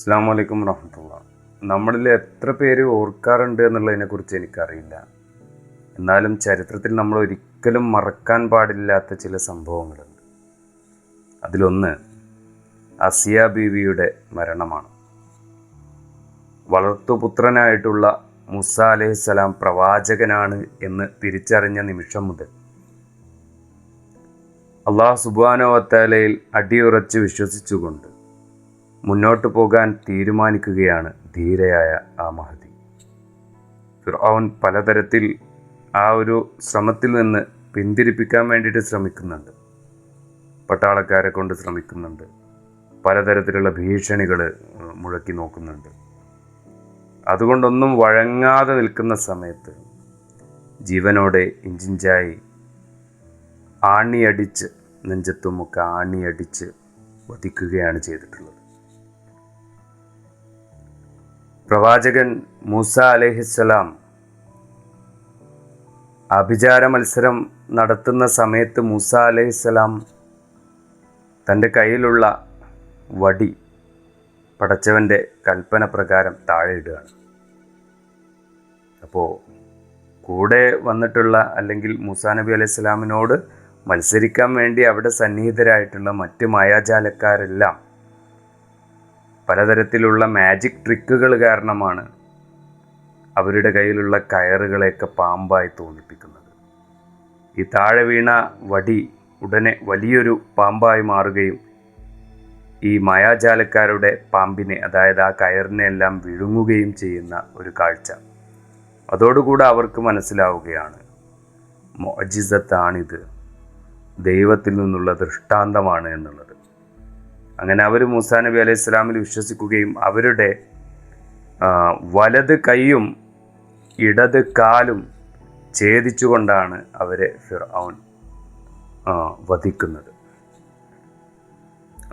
അസ്സാം വലൈക്കും വറഹമത്തുള്ള. നമ്മളിൽ എത്ര പേര് ഓർക്കാറുണ്ട് എന്നുള്ളതിനെക്കുറിച്ച് എനിക്കറിയില്ല. എന്നാലും ചരിത്രത്തിൽ നമ്മൾ ഒരിക്കലും മറക്കാൻ പാടില്ലാത്ത ചില സംഭവങ്ങളുണ്ട്. അതിലൊന്ന് അസിയ ബീവിയുടെ മരണമാണ്. വളർത്തുപുത്രനായിട്ടുള്ള മുസ അലൈഹിസ്സലാം പ്രവാചകനാണ് എന്ന് തിരിച്ചറിഞ്ഞ നിമിഷം മുതൽ അള്ളാഹു സുബാനോവത്താലയിൽ അടിയുറച്ച് വിശ്വസിച്ചുകൊണ്ട് മുന്നോട്ട് പോകാൻ തീരുമാനിക്കുകയാണ് ധീരയായ ആ മഹതി. ഫിർഔൻ പലതരത്തിൽ ആ ഒരു ശ്രമത്തിൽ നിന്ന് പിന്തിരിപ്പിക്കാൻ വേണ്ടിയിട്ട് ശ്രമിക്കുന്നുണ്ട്. പട്ടാളക്കാരെ കൊണ്ട് ശ്രമിക്കുന്നുണ്ട്. പലതരത്തിലുള്ള ഭീഷണികൾ മുഴക്കി നോക്കുന്നുണ്ട്. അതുകൊണ്ടൊന്നും വഴങ്ങാതെ നിൽക്കുന്ന സമയത്ത് ജീവനോടെ ഇഞ്ചിഞ്ചായി ആണിയടിച്ച് നെഞ്ചത്തുമൊക്കെ ആണിയടിച്ച് വധിക്കുകയാണ് ചെയ്തിട്ടുള്ളത്. പ്രവാചകൻ മൂസ അലഹിസ്സലാം അഭിചാര മത്സരം നടത്തുന്ന സമയത്ത് മൂസ അലഹിസ്സലാം തന്റെ കയ്യിലുള്ള വടി പടച്ചവന്റെ കൽപ്പന പ്രകാരം താഴെ ഇടുകയാണ്. അപ്പോൾ കൂടെ വന്നിട്ടുള്ള അല്ലെങ്കിൽ മൂസാ നബി അലൈഹി സ്വലാമിനോട് മത്സരിക്കാൻ വേണ്ടി അവിടെ സന്നിഹിതരായിട്ടുള്ള മറ്റ് മായാജാലക്കാരെല്ലാം പലതരത്തിലുള്ള മാജിക് ട്രിക്കുകൾ കാരണമാണ് അവരുടെ കയ്യിലുള്ള കയറുകളെയൊക്കെ പാമ്പായി തോന്നിപ്പിക്കുന്നത്. ഈ താഴെ വീണ വടി ഉടനെ വലിയൊരു പാമ്പായി മാറുകയും ഈ മായാജാലക്കാരുടെ പാമ്പിനെ അതായത് ആ കയറിനെ എല്ലാം വിഴുങ്ങുകയും ചെയ്യുന്ന ഒരു കാഴ്ച. അതോടുകൂടെ അവർക്ക് മനസ്സിലാവുകയാണ് മൊജിസത്താണിത്. ദൈവത്തിൽ നിന്നുള്ള ദൃഷ്ടാന്തമാണ് എന്നുള്ളത്. അങ്ങനെ അവർ മൂസാ നബി അലൈഹി സ്വലാമിൽ വിശ്വസിക്കുകയും അവരുടെ വലത് കൈയും ഇടത് കാലും ഛേദിച്ചുകൊണ്ടാണ് അവരെ ഫിർ ഔൻ വധിക്കുന്നത്.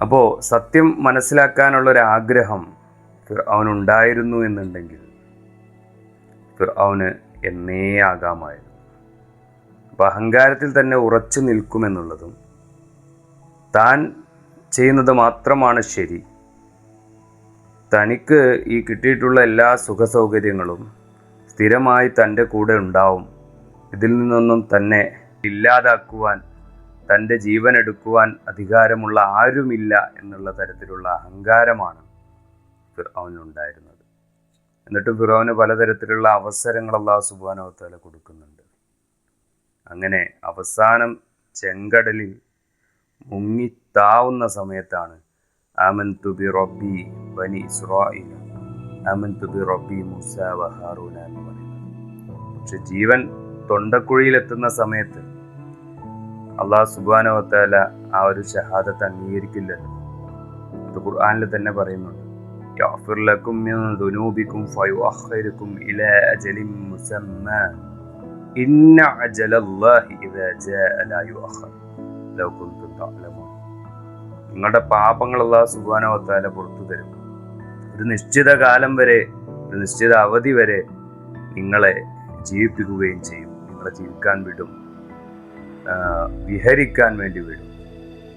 അപ്പോൾ സത്യം മനസ്സിലാക്കാനുള്ളൊരാഗ്രഹം ഫിർ അവനുണ്ടായിരുന്നു എന്നുണ്ടെങ്കിൽ ഫിർ അവന് എന്നേ ആകാമായിരുന്നു അപ്പോൾ അഹങ്കാരത്തിൽ തന്നെ ഉറച്ചു നിൽക്കുമെന്നുള്ളതും താൻ ചെയ്യുന്നത് മാത്രമാണ് ശരി. തനിക്ക് ഈ കിട്ടിയിട്ടുള്ള എല്ലാ സുഖസൗകര്യങ്ങളും സ്ഥിരമായി തന്റെ കൂടെ ഉണ്ടാവും. ഇതിൽ നിന്നൊന്നും തന്നെ ഇല്ലാതാക്കുവാൻ തന്റെ ജീവൻ എടുക്കുവാൻ അധികാരമുള്ള ആരുമില്ല എന്നുള്ള തരത്തിലുള്ള അഹങ്കാരമാണ് ഫിറോനുണ്ടായിരുന്നത് എന്നിട്ട് ഫിറോന് പലതരത്തിലുള്ള അവസരങ്ങൾ അള്ളാഹു സുബാനോത്തല കൊടുക്കുന്നുണ്ട്. അങ്ങനെ അവസാനം ചെങ്കടലിൽ മുങ്ങിത്താവുന്ന സമയത്താണ് ആമൻ തുബി റബ്ബി ബനി ഇസ്രായിൽ ആമൻ തുബി റബ്ബി മുസ വഹാറൂന എന്ന് പറയുന്നത് പക്ഷെ ജീവൻ തൊണ്ടക്കുഴിയിലെത്തുന്ന സമയത്ത് അള്ളാഹു സുബാനവത്താല ആ ഒരു ഷഹാദത്ത് അംഗീകരിക്കില്ലല്ലോ അത് ഖുർആാനിൽ തന്നെ പറയുന്നുണ്ട് يغفر لكم من ذنوبكم فيؤخركم إلى أجل مسمى إن أجل الله إذا جاء لا يؤخر لو كنتم കാലമാണ്. നിങ്ങളുടെ പാപങ്ങളുള്ള സുഖാനവത്താല പുറത്തു തരും. ഒരു നിശ്ചിത കാലം വരെ ഒരു നിശ്ചിത അവധി വരെ നിങ്ങളെ ജീവിപ്പിക്കുകയും ചെയ്യും. നിങ്ങളെ ജീവിക്കാൻ വിടും. വിഹരിക്കാൻ വേണ്ടി വിടും.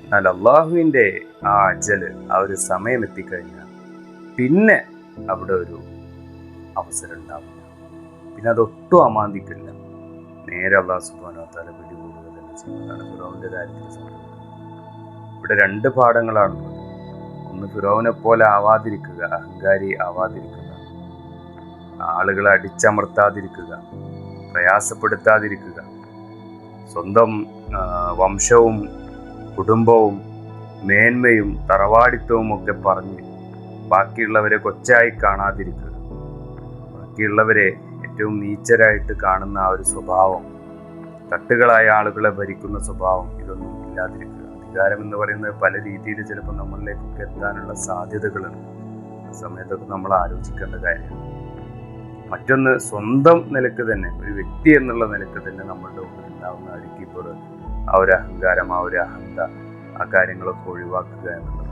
എന്നാൽ അള്ളാഹുവിന്റെ ആ അജൽ ആ ഒരു സമയം എത്തിക്കഴിഞ്ഞാൽ പിന്നെ അവിടെ ഒരു അവസരം ഉണ്ടാവില്ല. പിന്നെ അതൊട്ടും അമാന്തിക്കില്ല. നേരെ അള്ളാഹു സുബാനോ തല പിടികൂടുക തന്നെ ചെയ്യുന്നതാണ്. ഫിറോവിന്റെ കാര്യത്തിൽ ഇവിടെ രണ്ട് പാഠങ്ങളാണുള്ളത് ഒന്ന് ഫിറോവിനെ പോലെ ആവാതിരിക്കുക അഹങ്കാരി ആവാതിരിക്കുക. ആളുകളെ അടിച്ചമർത്താതിരിക്കുക പ്രയാസപ്പെടുത്താതിരിക്കുക. സ്വന്തം വംശവും കുടുംബവും മേന്മയും തറവാടിത്തവും ഒക്കെ പറഞ്ഞ് ബാക്കിയുള്ളവരെ കൊച്ചായി കാണാതിരിക്കുക. ബാക്കിയുള്ളവരെ ഏറ്റവും നീച്ചരായിട്ട് കാണുന്ന ആ ഒരു സ്വഭാവം തട്ടുകളായ ആളുകളെ ഭരിക്കുന്ന സ്വഭാവം ഇതൊന്നും ഇല്ലാതിരിക്കുക. അധികാരം എന്ന് പറയുന്നത് പല രീതിയിൽ ചിലപ്പോൾ നമ്മളിലേക്കൊക്കെ എത്താനുള്ള സാധ്യതകളുണ്ട് ആ സമയത്തൊക്കെ നമ്മൾ ആലോചിക്കേണ്ട കാര്യമാണ്. മറ്റൊന്ന് സ്വന്തം നിലയ്ക്ക് തന്നെ ഒരു വ്യക്തി എന്നുള്ള നിലയ്ക്ക് തന്നെ നമ്മളുടെ ഉള്ളിൽ ഉണ്ടാവുന്ന അടുക്കിപ്പോൾ ആ ഒരു അഹങ്കാരം ആ ഒരു അഹന്ത ആ കാര്യങ്ങളൊക്കെ ഒഴിവാക്കുക എന്നുള്ളത്.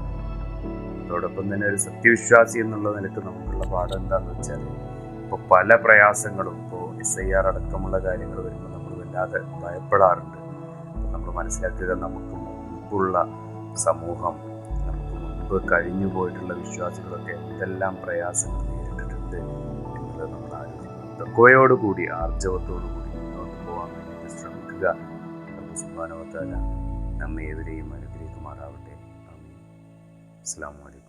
അതോടൊപ്പം തന്നെ ഒരു സത്യവിശ്വാസി എന്നുള്ള നിലയ്ക്ക് നമുക്കുള്ള പാഠം എന്താണെന്ന് വെച്ചാൽ ഇപ്പോൾ പല പ്രയാസങ്ങളും ഇപ്പോൾ എസ് ഐ ആർ അടക്കമുള്ള കാര്യങ്ങൾ വരുമ്പോൾ നമ്മൾ വല്ലാതെ ഭയപ്പെടാറുണ്ട്. നമ്മൾ മനസ്സിലാക്കുക നമുക്ക് മുമ്പുള്ള സമൂഹം. നമുക്ക് മുൻപ് കഴിഞ്ഞു പോയിട്ടുള്ള വിശ്വാസികളൊക്കെ എന്തെല്ലാം പ്രയാസങ്ങൾ നേരിട്ടിട്ടുണ്ട് എന്നുള്ളത് നമ്മൾ ആലോചിക്കണം. തക്കോയോടുകൂടി ആർജവത്തോടുകൂടി മുന്നോട്ട് പോകാൻ വേണ്ടി ശ്രമിക്കുക. സുബാനവത്താല നമ്മെ ഏവരെയും അനുഗ്രഹിക്കുമാറാവട്ടെ. അസ്സാം വലൈക്കും